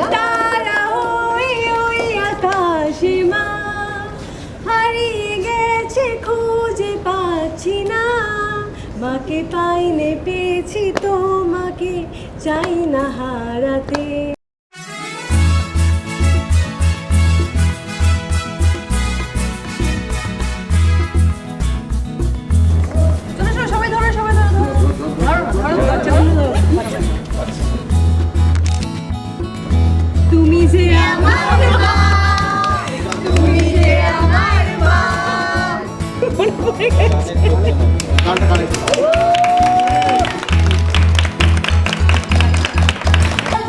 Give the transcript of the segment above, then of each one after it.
তারা ওই ওই মা। হারিয়ে গেছে খুঁজে পাচ্ছি না। মাকে পাইনে পেয়েছি তোমাকে, চাই না হারাতে।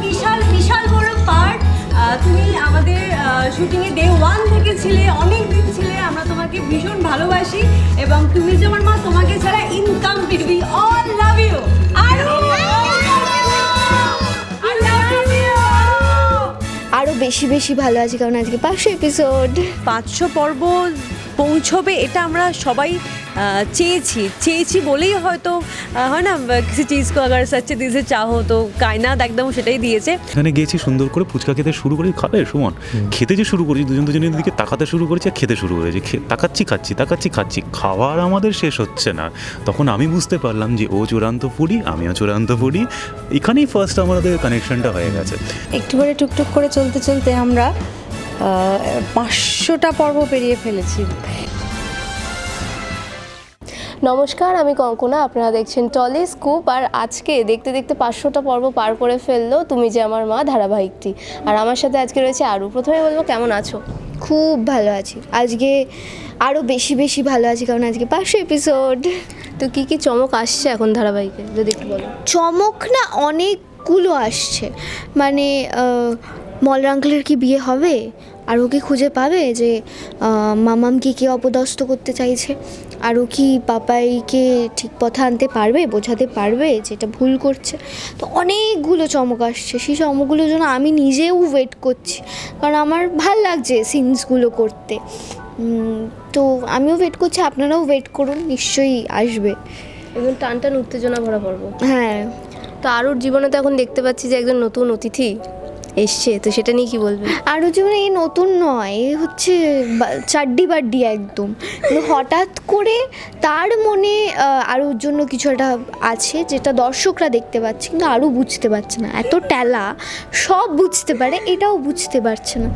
বিশাল বিশাল বড় পার্ট তুমি আমাদের শুটিংয়ে ডে ওয়ান থেকে ছিলে অনেক দিন ছিলে। আমরা তোমাকে ভীষণ ভালোবাসি এবং তুমি যে আমার মা তোমাকে ছাড়া incomplete we all love you আর আরও বেশি বেশি ভালো আছি কারণ আজকে পাঁচশো এপিসোড পাঁচশো পর্ব পৌঁছবে এটা আমরা সবাই চেয়েছি চেয়েছি বলেই হয়তো হয় না কিছু চিজ কো আগার সচ্চে দিয়েছে চাহো তো কায়নাত একদম সেটাই দিয়েছে। এখানে গিয়েছি সুন্দর করে ফুচকা খেতে শুরু করি খাবে সুমন? খেতে যে শুরু করেছি দুজন দুজনের দিকে তাকাতে শুরু করেছি আর খেতে শুরু করেছি। তাকাচ্ছি খাচ্ছি তাকাচ্ছি খাচ্ছি। খাওয়ার আমাদের শেষ হচ্ছে না। তখন আমি বুঝতে পারলাম যে ও চূড়ান্ত ফুডি আমিও চূড়ান্ত ফুডি এখানেই ফার্স্ট আমাদের কানেকশনটা হয়ে গেছে। একটু করে টুকটুক করে চলতে চলতে আমরা পাঁচশোটা পর্ব পেরিয়ে ফেলেছি। নমস্কার আমি কঙ্কনা। আপনারা দেখছেন টলি স্কুপ। আর আজকে দেখতে দেখতে পাঁচশোটা পর্ব পার করে ফেলল তুমি যে আমার মা ধারাবাহিকটি। আর আমার সাথে আজকে রয়েছে আরও প্রথমে বলব কেমন আছো? খুব ভালো আছি। আজকে আরও বেশি বেশি ভালো আছি কারণ আজকে পাঁচশো এপিসোড তো কি কি চমক আসছে এখন ধারাবাহিকে? যদি একটু বলো। চমক না অনেকগুলো আসছে। মানে মলরাঙ্কলের কি বিয়ে হবে? আর ও কি খুঁজে পাবে যে মামামকে কে অপদস্থ করতে চাইছে? আর ও কি পাপাইকে ঠিক পথে আনতে পারবে বোঝাতে পারবে যেটা ভুল করছে? তো অনেকগুলো চমক আসছে। সেই চমকগুলোর জন্য আমি নিজেও ওয়েট করছি। কারণ আমার ভালো লাগছে সিনসগুলো করতে। তো আমিও ওয়েট করছি আপনারাও ওয়েট করুন নিশ্চয়ই আসবে। এবং টান টান উত্তেজনা ভরা পর্ব। হ্যাঁ। তো আরুর জীবনে তো এখন দেখতে পাচ্ছি যে একজন নতুন অতিথি। এসছে, তো সেটা নিয়ে কি বলবে? আরও জীবনে এই নতুন নয় এ হচ্ছে চাড্ডি বাড্ডি একদম। হঠাৎ করে তার মনে আরুর জন্য কিছু একটা আছে যেটা দর্শকরা দেখতে পাচ্ছে, কিন্তু আরও বুঝতে পারছে না। এত টেলা, সব বুঝতে পারে, এটাও বুঝতে পারছে না।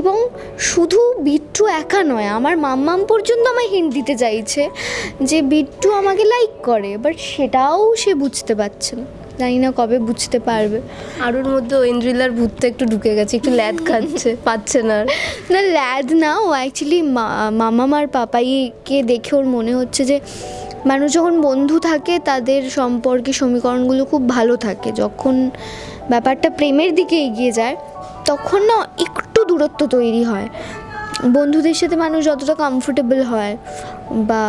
এবং শুধু বিট্টু একা নয়, আমার মাম্মাম পর্যন্ত আমায় হিন্ট দিতে চাইছে যে বিট্টু আমাকে লাইক করে বাট সেটাও সে বুঝতে পারছে না। জানি না কবে বুঝতে পারবে। আরুর মধ্যে ঐন্দ্রিলার ভূতটা একটু ঢুকে গেছে একটু ল্যাদ খাচ্ছে পাচ্ছে না। না ল্যাদ না ও অ্যাকচুয়ালি মামা মার পাপাইকে দেখে ওর মনে হচ্ছে যে মানুষ যখন বন্ধু থাকে তাদের সম্পর্কে সমীকরণগুলো খুব ভালো থাকে। যখন ব্যাপারটা প্রেমের দিকে এগিয়ে যায় তখন না একটু দূরত্ব তৈরি হয়। বন্ধুদের সাথে মানুষ যতটা কমফোর্টেবল হয় বা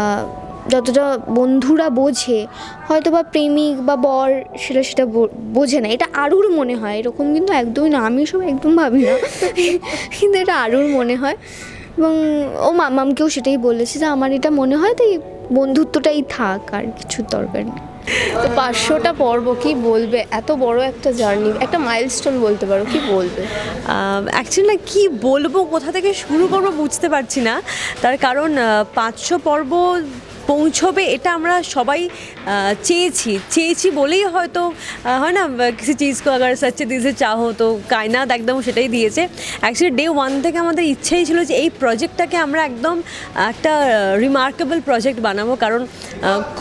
যতটা বন্ধুরা বোঝে হয়তো বা প্রেমিক বা বর সেটা সেটা বো- বোঝে না। এটা আরুর মনে হয় এরকম কিন্তু একদমই না। আমি সব একদম ভাবি না। কিন্তু এটা আরুর মনে হয়। এবং ও মামামকেও সেটাই বলেছে যে আমার এটা মনে হয় তাই বন্ধুত্বটাই থাক আর কিছুর দরকার নেই। তো পাঁচশোটা পর্ব কি বলবে? এত বড় একটা জার্নি একটা মাইলস্টোন বলতে পারো কি বলবে? অ্যাকচুয়ালি কি বলব কোথা থেকে শুরু করব বুঝতে পারছি না। তার কারণ পাঁচশো পর্ব পৌঁছবে, এটা আমরা সবাই চেয়েছি। চেয়েছি বলেই হয়তো হয় না, কিছু চিজ কো আগার সচ্চে দিয়েছে চাহো তো কায়নাত একদম সেটাই দিয়েছে। অ্যাকচুয়ালি ডে ওয়ান থেকে আমাদের ইচ্ছেই ছিল যে এই প্রজেক্টটাকে আমরা একদম একটা রিমার্কেবল প্রজেক্ট বানাবো, কারণ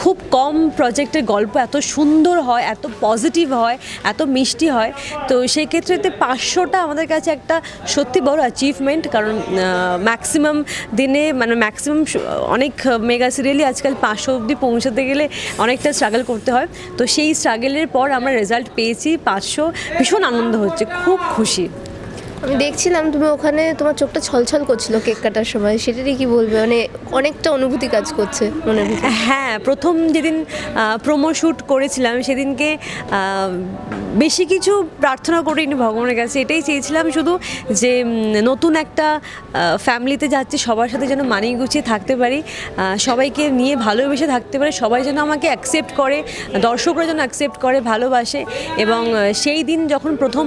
খুব কম প্রজেক্টের গল্প এত সুন্দর হয়, এত পজিটিভ হয়, এত মিষ্টি হয়। তো সেই ক্ষেত্রেতে পাঁচশোটা আমাদের কাছে একটা সত্যি বড় অ্যাচিভমেন্ট কারণ ম্যাক্সিমাম দিনে মানে ম্যাক্সিমাম অনেক মেগা সিরিয়ালই আজকাল পাঁচশো অবধি পৌঁছাতে গেলে অনেকটা স্ট্রাগল করতে হয়। তো সেই স্ট্রাগলের পর আমরা রেজাল্ট পেয়েছি, পাঁচশো ভীষণ আনন্দ হচ্ছে, খুব খুশি। আমি দেখছিলাম তুমি ওখানে তোমার চোখটা ছলছল করছিল কেক কাটার সময়। সেটারই কি বলবে? মানে অনেকটা অনুভূতি কাজ করছে মনে হ্যাঁ প্রথম যেদিন প্রোমো শ্যুট করেছিলাম, সেদিনকে বেশি কিছু প্রার্থনা করিনি ভগবানের কাছে, এটাই চেয়েছিলাম শুধু যে নতুন একটা ফ্যামিলিতে যাচ্ছি, সবার সাথে যেন মানিয়ে গুছিয়ে থাকতে পারি সবাইকে নিয়ে ভালোবেসে থাকতে পারে, সবাই যেন আমাকে অ্যাকসেপ্ট করে, দর্শকরা যেন অ্যাকসেপ্ট করে, ভালোবাসে এবং সেই দিন যখন প্রথম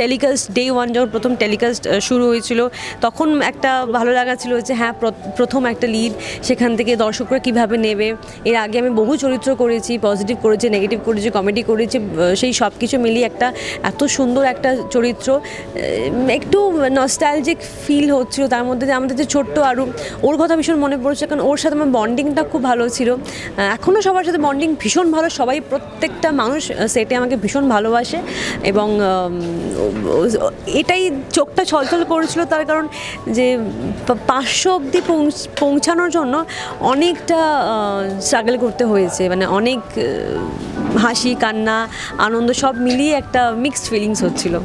টেলিকাস্ট ডে ওয়ান যখন প্রথম টেলিকাস্ট শুরু হয়েছিল তখন একটা ভালো লাগা ছিল যে হ্যাঁ প্র- প্রথম একটা লিড সেখান থেকে দর্শকরা কীভাবে নেবে। এর আগে আমি বহু চরিত্র করেছি পজিটিভ করেছি নেগেটিভ করেছি কমেডি করেছি সেই সব কিছু মিলিয়ে একটা এত সুন্দর একটা চরিত্র একটু নস্টালজিক ফিল হচ্ছিল তার মধ্যে যে আমাদের যে ছোট্ট আরও ওর কথা ভীষণ মনে পড়ছে কারণ ওর সাথে আমার বন্ডিংটা খুব ভালো ছিল। এখনও সবার সাথে বন্ডিং ভীষণ ভালো সবাই প্রত্যেকটা মানুষ সেটে আমাকে ভীষণ ভালোবাসে এবং উম, ও- চোখটা ছলছল করেছিল তার কারণ যে পাঁচশো অবধি পৌঁছ- পৌঁছানোর জন্য অনেকটা স্ট্রাগল করতে হয়েছে। মানে অনেক হাসি, কান্না, আনন্দ সব মিলিয়ে একটা মিক্সড ফিলিংস হচ্ছিল।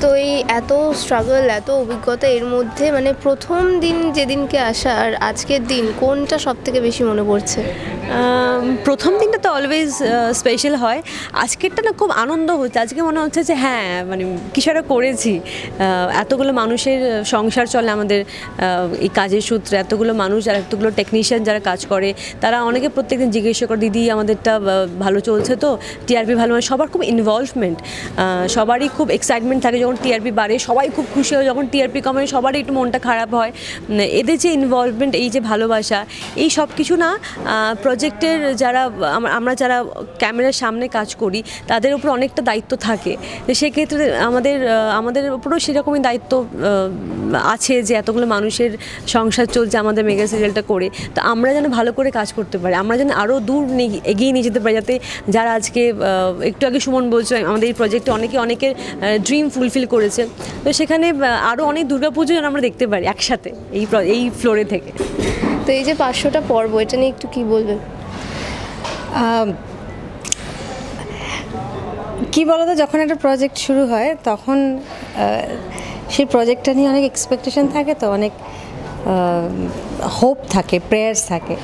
তো এই এত স্ট্রাগল এত অভিজ্ঞতা এর মধ্যে মানে প্রথম দিন যেদিনকে আসা আর আজকের দিন কোনটা সব থেকে বেশি মনে পড়ছে? প্রথম দিনটা তো অলওয়েজ স্পেশাল হয়। আজকেরটা না খুব আনন্দ হচ্ছে। আজকে মনে হচ্ছে যে হ্যাঁ মানে কিছু একটা করেছি। এতগুলো মানুষের সংসার চলে আমাদের এই কাজের সূত্রে। এতগুলো মানুষ আর এতগুলো টেকনিশিয়ান যারা কাজ করে, তারা অনেকে প্রত্যেকদিন জিজ্ঞেস করে, দিদি, আমাদেরটা ভালো চলছে তো? টিআরপি ভালো মানে? সবার খুব ইনভলভমেন্ট সবারই খুব এক্সাইটমেন্ট থাকে যখন টিআরপি বাড়ে। সবাই খুব খুশি হয় যখন টিআরপি কমে, সবারই একটু মনটা খারাপ হয়। এদের যে ইনভলভমেন্ট এই যে ভালোবাসা, এই সব কিছু না প্রজেক্টের যারা আমরা যারা ক্যামেরার সামনে কাজ করি, তাদের উপর অনেকটা দায়িত্ব থাকে। সেক্ষেত্রে আমাদের আমাদের উপরেও সেরকমই দায়িত্ব আছে যে এতগুলো মানুষের সংসার চলছে, আমাদের মেগা সিরিয়ালটা করে। তো আমরা যেন ভালো করে কাজ করতে পারি, আমরা যেন আরও দূর এগিয়ে নিয়ে যেতে পারি, যাতে যারা আজকে একটু আগে সুমন বলছো, আমাদের এই প্রজেক্টে অনেকে, অনেকের ড্রিম ফুলফিল করেছে। তো সেখানে, আরও অনেক দুর্গাপুজো যেন আমরা দেখতে পারি একসাথে, এই এই ফ্লোরে থেকে। তো এই যে পাঁচশোটা পর্ব, এটা নিয়ে একটু কি বলবেন? কি বলতো, যখন একটা প্রজেক্ট শুরু হয়, তখন সেই প্রজেক্টটা নিয়ে অনেক এক্সপেকটেশন থাকে তো, অনেক হোপ থাকে প্রেয়ার্স থাকে।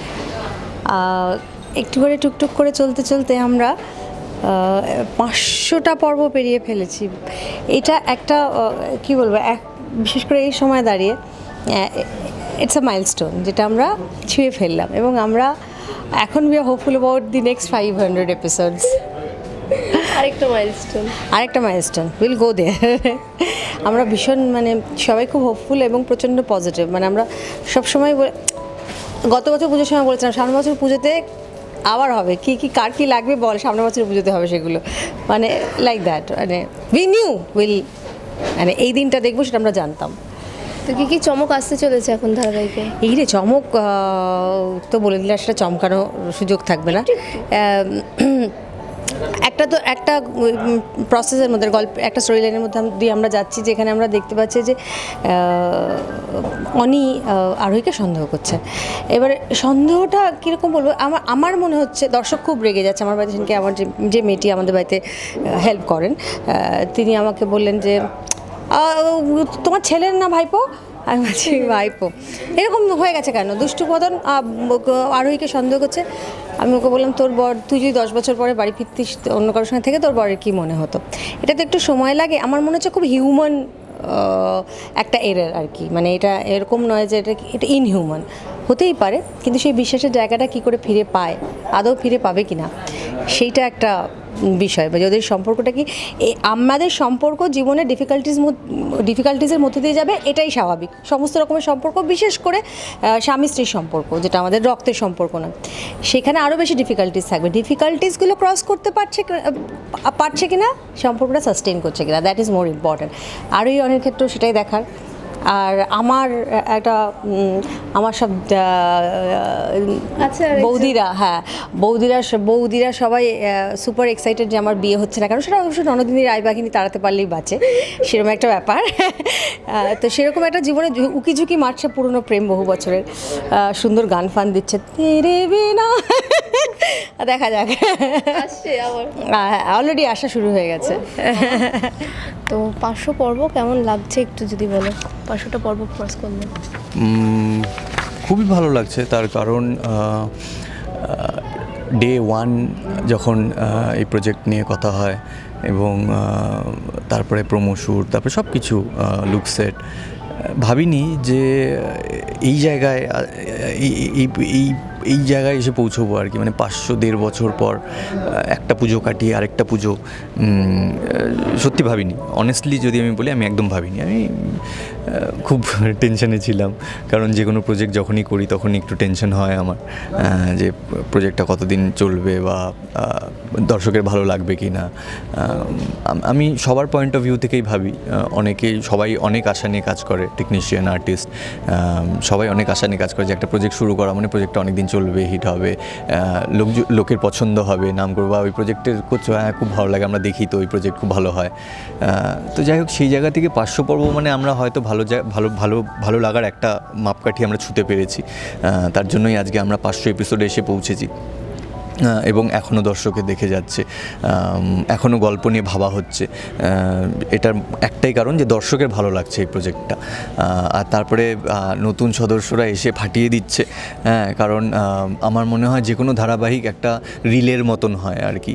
একটু করে টুকটুক করে চলতে চলতে আমরা পাঁচশোটা পর্ব পেরিয়ে ফেলেছি। এটা একটা কি বলব, এক, বিশেষ করে এই সময় দাঁড়িয়ে ইটস আ মাইলস্টোন যেটা আমরা ছুঁয়ে ফেললাম। এবং আমরা এখন we are hopeful about the next five hundred episodes আরেকটা মাইলস্টোন আরেকটা মাইলস্টোন উইল গো দে আমরা ভীষণ মানে সবাই খুব হোপফুল এবং প্রচণ্ড পজিটিভ মানে আমরা সবসময় গত বছর পুজোর সময় বলেছিলাম সামনের বছর পুজোতে আবার হবে। কি কি কার কি লাগবে বল সামনের বছর পুজোতে হবে সেগুলো। মানে লাইক দ্যাট মানে উই নিউ উইল মানে এই দিনটা দেখব সেটা আমরা জানতাম। তো কি কি চমক আসতে চলেছে এখন ধারাবাহিকে? এই রে চমক তো বলে দিলে সেটা চমকানো সুযোগ থাকবে না। একটা তো একটা প্রসেসের মধ্যে গল্প একটা স্টোরি লাইনের মধ্যে দিয়ে আমরা যাচ্ছি যেখানে আমরা দেখতে পাচ্ছি যে অনি আরোহীকে সন্দেহ করছে। এবারে সন্দেহটা কীরকম বলব? আমার আমার মনে হচ্ছে দর্শক খুব রেগে যাচ্ছে। আমার বাড়িতে আমার যে যে মেয়েটি আমাদের বাড়িতে হেল্প করেন। তিনি আমাকে বললেন যে তোমার ছেলের না ভাইপো? আমি বলছি ভাইপো। এরকম হয়ে গেছে কেন? দুষ্টু ব- আরোহীকে সন্দেহ করছে। আমি ওকে বললাম তোর বর তুই যদি দশ বছর পরে বাড়ি ফিরতিস অন্য কারোর সঙ্গে থেকে তোর বরের কী মনে হতো? এটা তো একটু সময় লাগে। আমার মনে হচ্ছে খুব হিউম্যান একটা এরার আর কি। মানে এটা এরকম নয় যে এটা এটা ইনহিউম্যান হতেই পারে কিন্তু সেই বিশ্বাসের জায়গাটা কি করে ফিরে পায় আদৌ ফিরে পাবে কি না সেইটা একটা বিষয় বা ওদের সম্পর্কটা কি আমাদের সম্পর্ক জীবনে ডিফিকাল্টিস ডিফিকাল্টিসের মধ্যে দিয়ে যাবে, এটাই স্বাভাবিক। সমস্ত রকমের সম্পর্ক, বিশেষ করে স্বামী স্ত্রীর সম্পর্ক, যেটা আমাদের রক্তের সম্পর্ক না। সেখানে আরও বেশি ডিফিকাল্টিস থাকবে। ডিফিকাল্টিসগুলো ক্রস করতে পারছে পারছে কি না সম্পর্কটা সাস্টেন করছে কিনা দ্যাট ইজ মোর ইম্পর্ট্যান্ট আরও এই অনেক ক্ষেত্রেও সেটাই দেখার। আর আমার একটা আমার সব আচ্ছা, বৌদিরা হ্যাঁ বৌদিরা বৌদিরা সবাই সুপার এক্সাইটেড যে আমার বিয়ে হচ্ছে না কারণ সেটা অবশ্য ননদিনী রায়বাহিনী তাড়াতে পারলেই বাঁচে সেরকম একটা ব্যাপার। তো সেরকম একটা জীবনে উকি ঝুঁকি মারছে পুরনো প্রেম বহু বছরের। সুন্দর গান ফান দিচ্ছে তেরে বিনা। দেখা যাক। অলরেডি আসা শুরু হয়ে গেছে। তো পাঁচশো পর্ব কেমন লাগছে একটু যদি বলো? পাঁচশোটা পর্ব ক্রস করলে? উম, খুবই ভালো লাগছে। তার কারণ ডে ওয়ান যখন এই প্রজেক্ট নিয়ে কথা হয় এবং তারপরে প্রোমো শ্যুট তারপরে সব কিছু লুক সেট ভাবিনি যে এই জায়গায় এই এই এই জায়গায় এসে পৌঁছবো আর কি। মানে পাঁচশো দেড় বছর পর একটা পুজো কাটিয়ে আরেকটা পুজো সত্যি ভাবিনি। অনেস্টলি যদি আমি বলি আমি একদম ভাবিনি। আমি খুব টেনশনে ছিলাম। কারণ যে কোনো প্রজেক্ট যখনই করি, তখনই একটু টেনশন হয় আমার। যে প্রজেক্টটা কতদিন চলবে বা দর্শকের ভালো লাগবে কি না আমি সবার পয়েন্ট অফ ভিউ থেকেই ভাবি আহ, অনেকেই সবাই অনেক আশা নিয়ে কাজ করে টেকনিশিয়ান আর্টিস্ট সবাই অনেক আশা নিয়ে কাজ করে যে একটা প্রজেক্ট শুরু করা মানে প্রজেক্টটা অনেক দিন চলবে হিট হবে লোক লোকের পছন্দ হবে নাম করব ওই প্রজেক্টের করছ হ্যাঁ খুব ভালো লাগে আমরা দেখি তো ওই প্রজেক্ট খুব ভালো হয়। তো যাই হোক সেই জায়গা থেকে পাঁচশো পর্ব মানে আমরা হয়তো ভালো ভালো ভালো ভালো লাগার একটা মাপকাঠি আমরা ছুতে পেরেছি তার জন্যই আজকে আমরা পাঁচশো এপিসোডে এসে পৌঁছেছি। এবং এখনও দর্শকে দেখে যাচ্ছে। এখনও গল্প নিয়ে ভাবা হচ্ছে। এটার একটাই কারণ যে দর্শকের ভালো লাগছে এই প্রজেক্টটা। আর তারপরে নতুন সদস্যরা এসে ফাটিয়ে দিচ্ছে। হ্যাঁ কারণ আমার মনে হয় যে কোনো ধারাবাহিক একটা রিলের মতন হয় আর কি।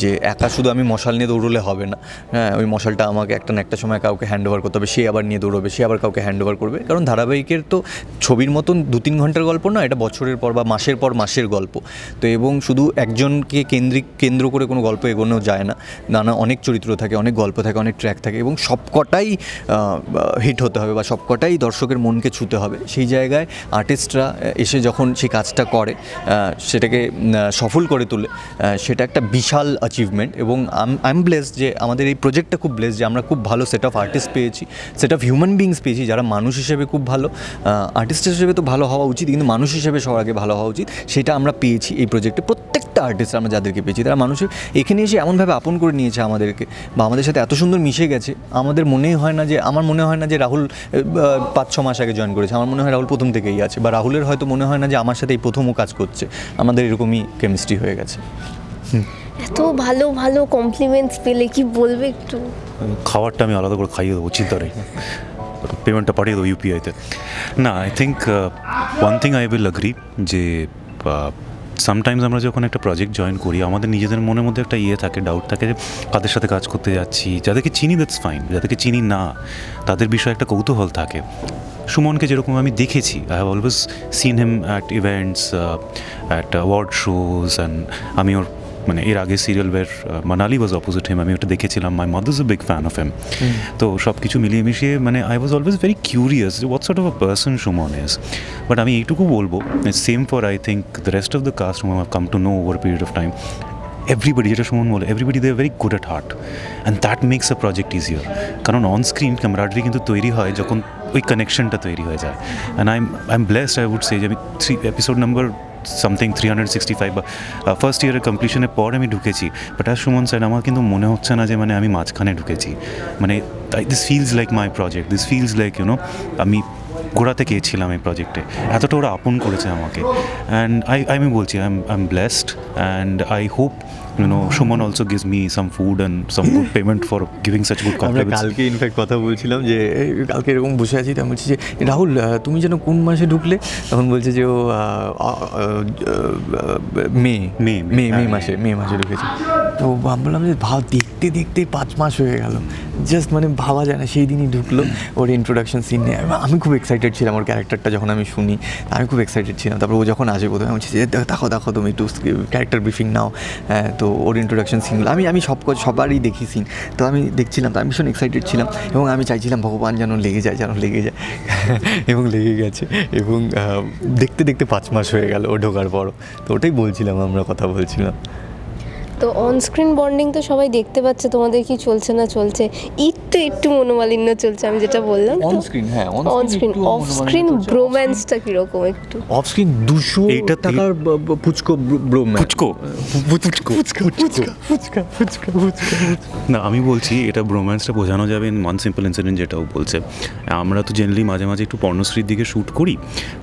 যে একা শুধু আমি মশাল নিয়ে দৌড়লে হবে না। হ্যাঁ ওই মশালটা আমাকে একটা না একটা সময় কাউকে হ্যান্ড ওভার করতে হবে, সে আবার নিয়ে দৌড়বে, সে আবার কাউকে হ্যান্ড ওভার করবে। কারণ ধারাবাহিকের তো ছবির মতন দু তিন ঘণ্টার গল্প না, এটা বছরের পর বা মাসের পর মাসের গল্প। তো এবং শুধু একজনকে কেন্দ্রিক, কেন্দ্র করে কোনো গল্প এগোনো যায় না। নানা অনেক চরিত্র থাকে, অনেক গল্প থাকে, অনেক ট্র্যাক থাকে এবং সবকটাই হিট হতে হবে বা সবকটাই দর্শকের মনকে ছুতে হবে। সেই জায়গায় আর্টিস্টরা এসে যখন সেই কাজটা করে সেটাকে সফল করে তোলে সেটা একটা বিশাল অ্যাচিভমেন্ট এবং আই এম ব্লেস যে আমাদের এই প্রজেক্টটা খুব ব্লেস যে আমরা খুব ভালো সেট অফ আর্টিস্ট পেয়েছি সেট অফ হিউম্যান বিংস পেয়েছি যারা মানুষ হিসেবে খুব ভালো আর্টিস্ট হিসেবে তো ভালো হওয়া উচিত, কিন্তু মানুষ হিসেবে সবার আগে ভালো হওয়া উচিত, সেটা আমরা পেয়েছি এই প্রজেক্টে প্রত্যেকটা আর্টিস্ট আমরা যাদেরকে পেয়েছি তারা মানুষের এখানে এসে এমনভাবে আপন করে নিয়েছে আমাদেরকে বা আমাদের সাথে এত সুন্দর মিশে গেছে আমাদের মনেই হয় না যে আমার মনে হয় না যে রাহুল পাঁচ ছ মাস আগে জয়েন করেছে আমার মনে হয় রাহুল প্রথম থেকেই আছে বা রাহুলের হয়তো মনে হয় না যে আমার সাথে এই প্রথমও কাজ করছে আমাদের এরকমই কেমিস্ট্রি হয়ে গেছে। এত ভালো ভালো কমপ্লিমেন্টস পেলে কি বলবে একটু? খাবারটা আমি আলাদা করে খাইয়ে দেবো চিন্তা নেই। পেমেন্টটা পাঠিয়ে দেবো ইউপিআইতে না I think one thing I will agree যে সামটাইমস আমরা যখন একটা প্রজেক্ট জয়েন করি, আমাদের নিজেদের মনের মধ্যে একটা ইয়ে থাকে ডাউট থাকে যে কাদের সাথে কাজ করতে যাচ্ছি, যাদেরকে চিনি দ্যাটস ফাইন যাদেরকে চিনি না, তাদের বিষয়ে একটা কৌতূহল থাকে। সুমনকে যেরকম আমি দেখেছি I have always seen him at events at award shows and আমি ওর মানে এর আগে serial where Manali was opposite him আমি ওটা দেখেছিলাম my mother is a big fan of him. তো সব কিছু মিলিয়ে মিশিয়ে মানে I was always very curious যে what sort of a person Suman is but আমি এইটুকু বলব same for I think the rest of the cast whom have come to know over period of time everybody যেটা সুমন বলে everybody they very good at heart and that makes a project easier কারণ on screen camaraderie কিন্তু তৈরি হয় যখন ওই কানেকশনটা তৈরি হয়ে যায়। And I I am blessed I would say যে আমি three episode number something three hundred sixty five বা ফার্স্ট ইয়ারের কমপ্লিশনের পর আমি ঢুকেছি। বাট আর সুমন স্যার, আমার কিন্তু মনে হচ্ছে না যে মানে আমি মাঝখানে ঢুকেছি। মানে this feels like my project this feels like you know আমি গোড়াতে গিয়েছিলাম এই প্রজেক্টে এতটা ওরা আপন করেছে আমাকে। অ্যান্ড আই আমি বলছি I am I am blessed and I hope you know Suman also gives me some food and some good payment for giving such good compliments কালকে ইনফ্যাক্ট কথা বলছিলাম যে কালকে এরকম বসে আছি আমি বলছি যে রাহুল তুমি যেন কোন মাসে ঢুকলে? তখন বলছে যে ও মে মে, মে, মে হ্যাঁ। মাসে মে মাসে ঢুকেছে। তো বললাম যে ভাব দেখতে দেখতে পাঁচ মাস হয়ে গেল। জাস্ট মানে ভাবা যায় না সেই দিনই ঢুকলো ওর ইন্ট্রোডাকশন সিন নিয়ে। আমি- খুব এক্সাইটেড ছিলাম ওর ক্যারেক্টারটা যখন আমি শুনি আমি খুব এক্সাইটেড ছিলাম। তারপর ও যখন আসে প্রথমে আমি বলছি যে "দেখো, দেখো তুমি একটু ক্যারেক্টার ব্রিফিং নাও। হ্যাঁ, তো ওর ইন্ট্রোডাকশন সিনগুলো আমি আমি সব সবারই দেখি সিন তো আমি দেখছিলাম, তো আমি ভীষণ এক্সাইটেড ছিলাম এবং আমি চাইছিলাম ভগবান যেন লেগে যায়, যেন লেগে যায়। এবং লেগে গেছে। এবং দেখতে দেখতে পাঁচ মাস হয়ে গেল ও ঢোকার পর তো ওটাই বলছিলাম, আমরা কথা বলছিলাম। তো অন স্ক্রিন বন্ডিং তো সবাই দেখতে পাচ্ছে তোমাদের কি চলছে না চলছে। একটু একটু মনোমালিন্য চলছে আমি যেটা বললাম অন স্ক্রিন হ্যাঁ অন স্ক্রিন অফ স্ক্রিন ব্রোম্যান্সটা কীরকম একটু? অফ স্ক্রিন দুশো এইটাতে- টাকার ব- ব- পুচকো ব্রোম্যান পুচকো। পুচকো। না আমি বলছি এটা ব্রোম্যান্সটা বোঝানো যাবে ইন ওয়ান সিম্পল ইনসিডেন্ট যেটাও বলছে। আমরা তো জেনারেলি মাঝে মাঝে একটু পর্ণশ্রীর দিকে শ্যুট করি।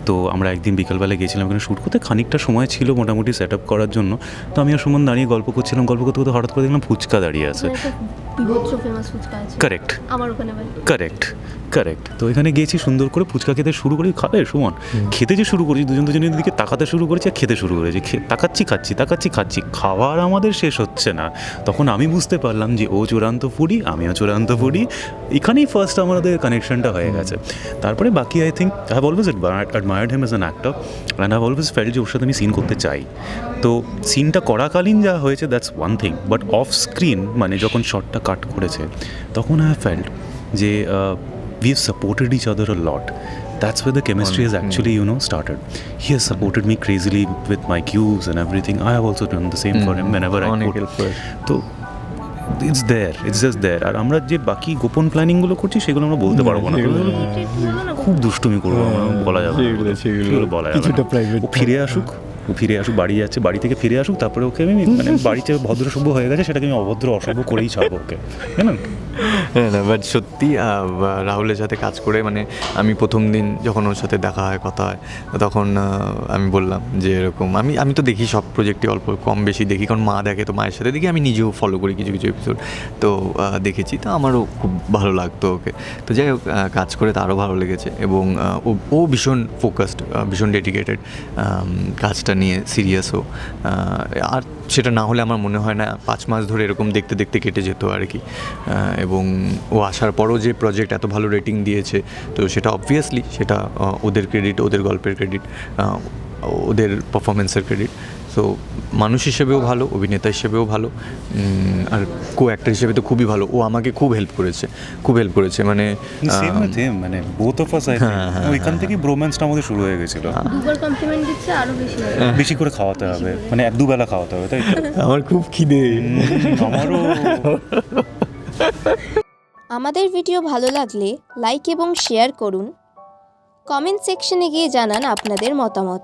তো আমরা একদিন বিকালবেলা গেছিলাম এখানে শ্যুট করতে খানিকটা সময় ছিল মোটামুটি সেট আপ করার জন্য। তো আমি আর সুমন দাঁড়িয়ে গল্প করছিলাম গল্প করতে করতে হঠাৎ করে দেখলাম ফুচকা দাঁড়িয়ে আছে। বিভৎস ফেমাস ফুচকা আছে। কারেক্ট আমার ওখানে কারেক্ট কারেক্ট তো এখানে গেছি সুন্দর করে ফুচকা খেতে শুরু করি। খাবে সুমন খেতে যে শুরু করেছি দুজন দুজনের দিকে তাকাতে শুরু করেছি আর খেতে শুরু করেছি। খে- তাকাচ্ছি খাচ্ছি তাকাচ্ছি খাচ্ছি। খাবার আমাদের শেষ হচ্ছে না। তখন আমি বুঝতে পারলাম যে ও চূড়ান্ত ফুডি আমিও চূড়ান্ত ফুডি এখানেই ফার্স্ট আমাদের কানেকশনটা হয়ে গেছে। তারপরে বাকি I think I have always admired him as an actor and I always fell যে ওর সাথে আমি সিন করতে চাই। তো সিনটা করাকালীন যা হয়েছে that's one thing but off screen মানে যখন শটটা কাট করেছে তখন আই ফেল্ট যে we have supported each other a lot. That's where the chemistry has actually, you know, started. He has supported me crazily with my cues and everything. I have also done the same for him whenever I could. তো it's there it's just there আর আমরা যে বাকি গোপন প্ল্যানিংগুলো করছি সেগুলো আমরা বলতে পারব না খুব দুষ্টুমি করব বলা যাবে বলা যাবে ফিরে আসুক ফিরে আসুক, বাড়ি যাচ্ছে, বাড়ি থেকে ফিরে আসুক, তারপরে ওকে আমি মানে বাড়িতে ভদ্র সভ্য হয়ে গেছে, সেটাকে আমি অভদ্র অসভ্য করেই ছাড়বো ওকে। জানেন হ্যাঁ না বাট সত্যি রাহুলের সাথে কাজ করে মানে আমি প্রথম দিন যখন ওর সাথে দেখা হয়, কথা হয়, তখন আমি বললাম যে এরকম, আমি আমি তো দেখি সব প্রজেক্টই অল্প কম বেশি দেখি, কারণ মা দেখে তো মায়ের সাথে দেখি, আমি নিজেও ফলো করি কিছু কিছু এপিসোড তো দেখেছি, তো আমারও খুব ভালো লাগতো ওকে। তো যাই হোক কাজ করে তারও ভালো লেগেছে, এবং ও ভীষণ ফোকাসড ভীষণ ডেডিকেটেড কাজটা নিয়ে সিরিয়াসও আর সেটা না হলে আমার মনে হয় না, পাঁচ মাস ধরে এরকম দেখতে দেখতে কেটে যেত আর কি। এবং ও আসার পরও যে প্রজেক্ট এত ভালো রেটিং দিয়েছে, তো সেটা অবভিয়াসলি সেটা ওদের ক্রেডিট ওদের গল্পের ক্রেডিট ওদের পারফরমেন্সের ক্রেডিট সো মানুষ হিসেবেও ভালো অভিনেতা হিসেবেও ভালো আর কো অ্যাক্টর হিসেবে তো খুবই ভালো। ও আমাকে খুব হেল্প করেছে খুব হেল্প করেছে মানে মানে বোথ অফ আস হ্যাঁ, হ্যাঁ, ওইখান থেকেই ব্রোম্যান্সটা আমাদের শুরু হয়ে গেছিল। দুবার কমপ্লিমেন্ট দিচ্ছে আরও বেশি বেশি করে খাওয়াতে হবে মানে এক দুবেলা খাওয়াতে হবে তাই তো? আমার খুব খিদে। আমারও। আমাদের ভিডিও ভালো লাগলে লাইক এবং শেয়ার করুন। কমেন্ট সেকশনে গিয়ে জানান আপনাদের মতামত।